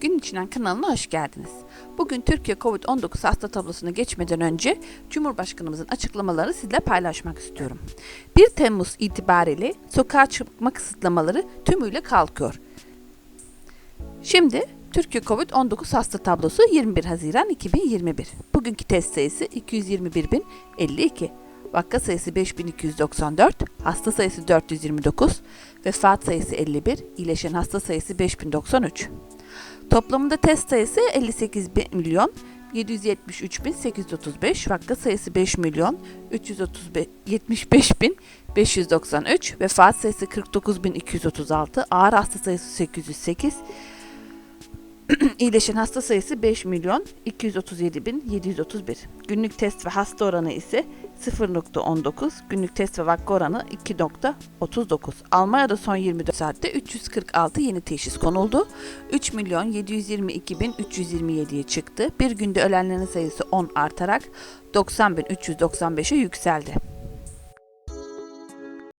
Gün içinden kanalına hoş geldiniz. Bugün Türkiye Covid-19 hasta tablosuna geçmeden önce Cumhurbaşkanımızın açıklamalarını sizle paylaşmak istiyorum. 1 Temmuz itibariyle sokağa çıkma kısıtlamaları tümüyle kalkıyor. Şimdi Türkiye Covid-19 hasta tablosu 21 Haziran 2021. Bugünkü test sayısı 221.052. Vaka sayısı 5294, hasta sayısı 429, vefat sayısı 51, iyileşen hasta sayısı 5093. Toplamında test sayısı 58 bin milyon 773 bin 835, vaka sayısı 5 milyon 375 bin 593, vefat sayısı 49 bin 236, ağır hasta sayısı 808, İyileşen hasta sayısı 5 milyon 237 bin 731. Günlük test ve hasta oranı ise 0.19, günlük test ve vaka oranı 2.39. Almanya'da son 24 saatte 346 yeni teşhis konuldu. 3 milyon 722 bin 327'ye çıktı. Bir günde ölenlerin sayısı 10 artarak 90 bin 395'e yükseldi.